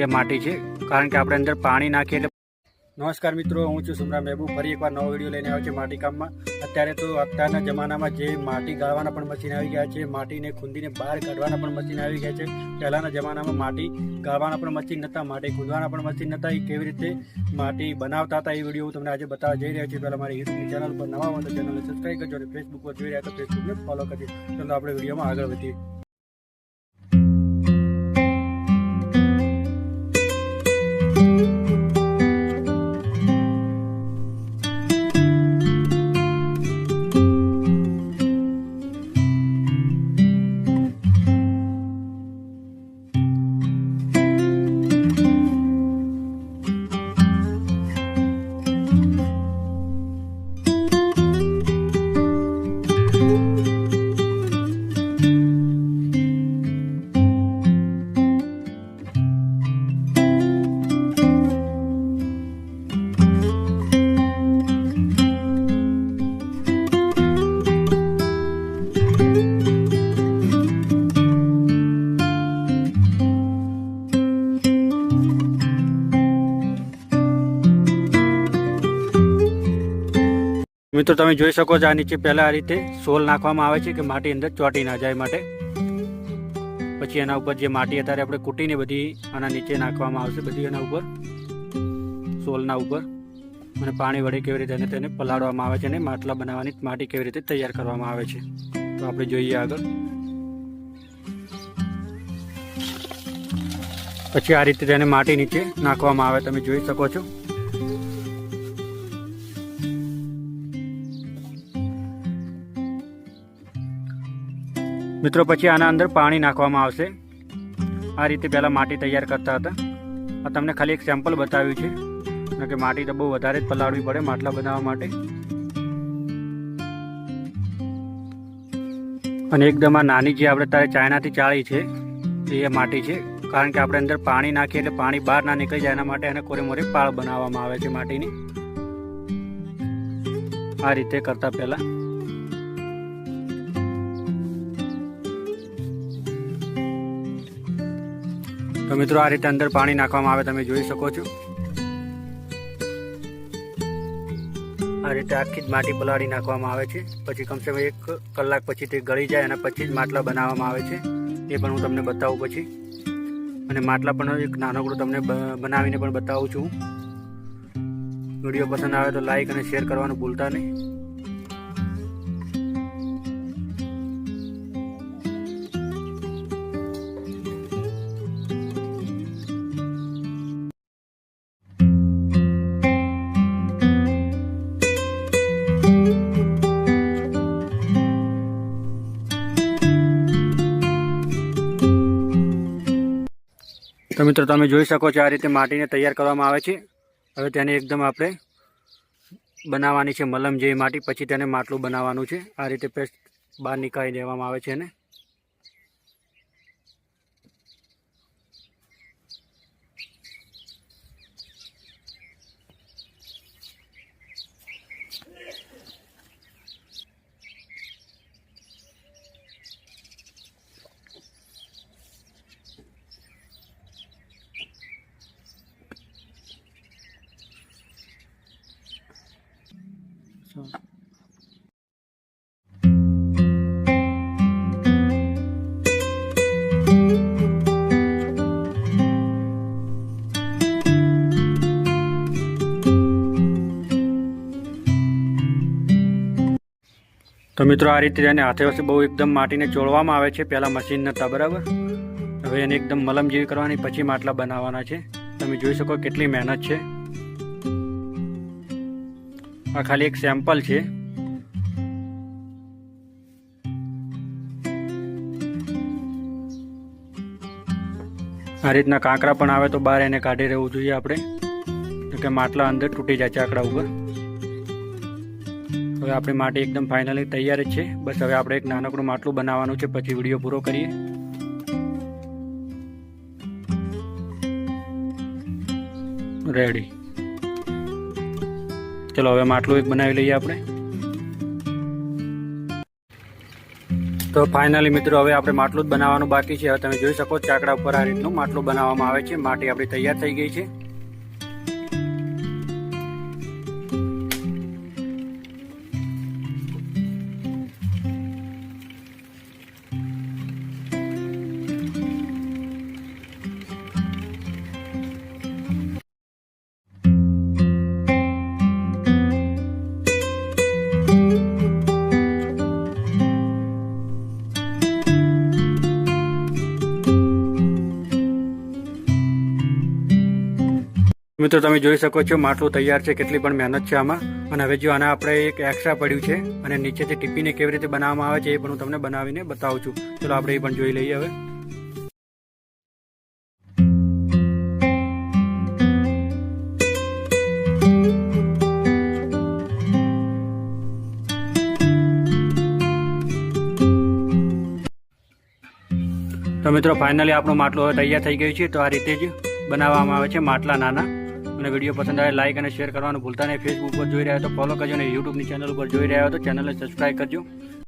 એ માટી છે. કારણ કે આપણે અંદર પાણી નાખીએ એટલે નમસ્કાર મિત્રો, હું છું સુમરા મહેબુ ફરી એકવાર નવો વીડિયો લઈને આવ્યો છે માટી કામમાં. અત્યારે તો અત્યારના જમાનામાં જે માટી ગાળવાના પણ મશીન આવી ગયા છે, માટીને ખૂંદીને બહાર કાઢવાના પણ મશીન આવી ગયા છે. પહેલાંના જમાનામાં માટી ગાળવાના પણ મશીન નહોતા, માટી ખૂંદવાના પણ મશીન નહોતા. એ કેવી રીતે માટી બનાવતા હતા એ વીડિયો હું તમને આજે બતાવવા જઈ રહ્યો છું. પહેલાં મારી યુટ્યુબની ચેનલ પર નવા હોય તો ચેનલને સબસ્ક્રાઈબ કરજો અને ફેસબુક પર જોઈ રહ્યા તો ફેસબુકને ફોલો કરજો. ચાલો, આપણે વિડીયોમાં આગળ વધીએ. મિત્રો, તમે જોઈ શકો છો આ નીચે પહેલાં આ રીતે સોલ નાખવામાં આવે છે કે માટી અંદર ચોટી ના જાય માટે. પછી એના ઉપર જે માટી અત્યારે આપણે કૂટીને બધી આના નીચે નાખવામાં આવશે, બધી એના ઉપર, સોલના ઉપર. અને પાણી વડે કેવી રીતે તેને પલાળવામાં આવે છે અને માટલા બનાવવાની માટી કેવી રીતે તૈયાર કરવામાં આવે છે. તો આપણે જોઈએ આગળ. પછી આ રીતે તેને માટી નીચે નાખવામાં આવે, તમે જોઈ શકો છો. મિત્રો, પછી આના અંદર પાણી નાખવામાં આવશે. આ રીતે પહેલાં માટી તૈયાર કરતા હતા. આ તમને ખાલી એક સેમ્પલ બતાવ્યું છે. કે માટી તો બહુ વધારે જ પલાળવી પડે માટલા બનાવવા માટે. અને એકદમ આ નાની જે આપણે તારે ચાઇનાથી ચાળી છે, એ માટી છે. કારણ કે આપણે અંદર પાણી નાખીએ એટલે પાણી બહાર ના નીકળી જાય એના માટે એને કોરે મોરે પાળ બનાવવામાં આવે છે માટીની. આ રીતે કરતા પહેલાં. તો મિત્રો આ રીતે અંદર પાણી નાખવામાં આવે તમે જોઈ શકો છો. આ રીતે આખી જ માટી પલાળી નાખવામાં આવે છે. પછી કમસે કમ એક કલાક પછી તે ગળી જાય અને પછી જ માટલા બનાવવામાં આવે છે. એ પણ હું તમને બતાવું પછી. અને માટલા પણ એક નાનકડું તમને બનાવીને પણ બતાવું છું. વીડિયો પસંદ આવે તો લાઈક અને શેર કરવાનું ભૂલતા નહીં. તો મિત્રો તમે જોઈ શકો છો આ રીતે માટીને તૈયાર કરવામાં આવે છે. હવે તેને એકદમ આપણે બનાવવાની છે, મલમ જેવી માટી, પછી તેને માટલું બનાવવાનું છે. આ રીતે પેસ્ટ બહાર નીકાળી દેવામાં આવે છે એને તો મિત્રો આ રીતે એને હાથે વસ્તુ બહુ એકદમ માટીને ચોળવામાં આવે છે પહેલાં મશીન નતા બરાબર. હવે એને એકદમ મલમ જેવી કરવાની, પછી માટલા બનાવવાના છે. તમે જોઈ શકો કેટલી મહેનત છે. આ ખાલી એક સેમ્પલ છે. આ રીતના કાંકરા પણ આવે તો બહાર એને કાઢી રહેવું જોઈએ આપણે. કે માટલા અંદર તૂટી જાય ચાકડા ઉપર. હવે આપણી માટી એકદમ ફાઇનલી તૈયાર જ છે. બસ હવે આપણે એક નાનકડું માટલું બનાવવાનું છે. પછી વીડિયો પૂરો કરીએ. રેડી ચલો, હવે માટલું એક બનાવી લઈએ આપણે. તો ફાઇનલી મિત્રો, હવે આપણે માટલું જ બનાવવાનું બાકી છે. હવે તમે જોઈ શકો ચાકડા ઉપર આ રીતનું માટલું બનાવવામાં આવે છે. માટી આપણી તૈયાર થઈ ગઈ છે. મિત્રો, તમે જોઈ શકો છો, માટલું તૈયાર છે, કેટલી પણ મહેનત છે આમાં. અને હવે જો આના આપણે એક એક્સ્ટ્રા પડ્યું છે, અને નીચેથી ટીપીને કેવી રીતે બનાવવામાં આવે છે એ પણ હું તમને બનાવીને બતાવું છું. ચલો, આપણે એ પણ જોઈ લઈએ હવે. તો મિત્રો ફાઇનલી આપણું માટલું હવે તૈયાર થઈ ગયું છે, તો આ રીતે જ બનાવવામાં આવે છે, માટલા નાના. અને વીડિયો પસંદ આવે લાઇક અને શેર કરવાનું ભૂલતા નહીં. ફેસબુક પર જોઈ રહ્યા તો ફોલો કરજો અને યુટ્યુબની ચેનલ ઉપર જોઈ રહ્યા હો તો ચેનલને સબસ્ક્રાઈબ કરજો.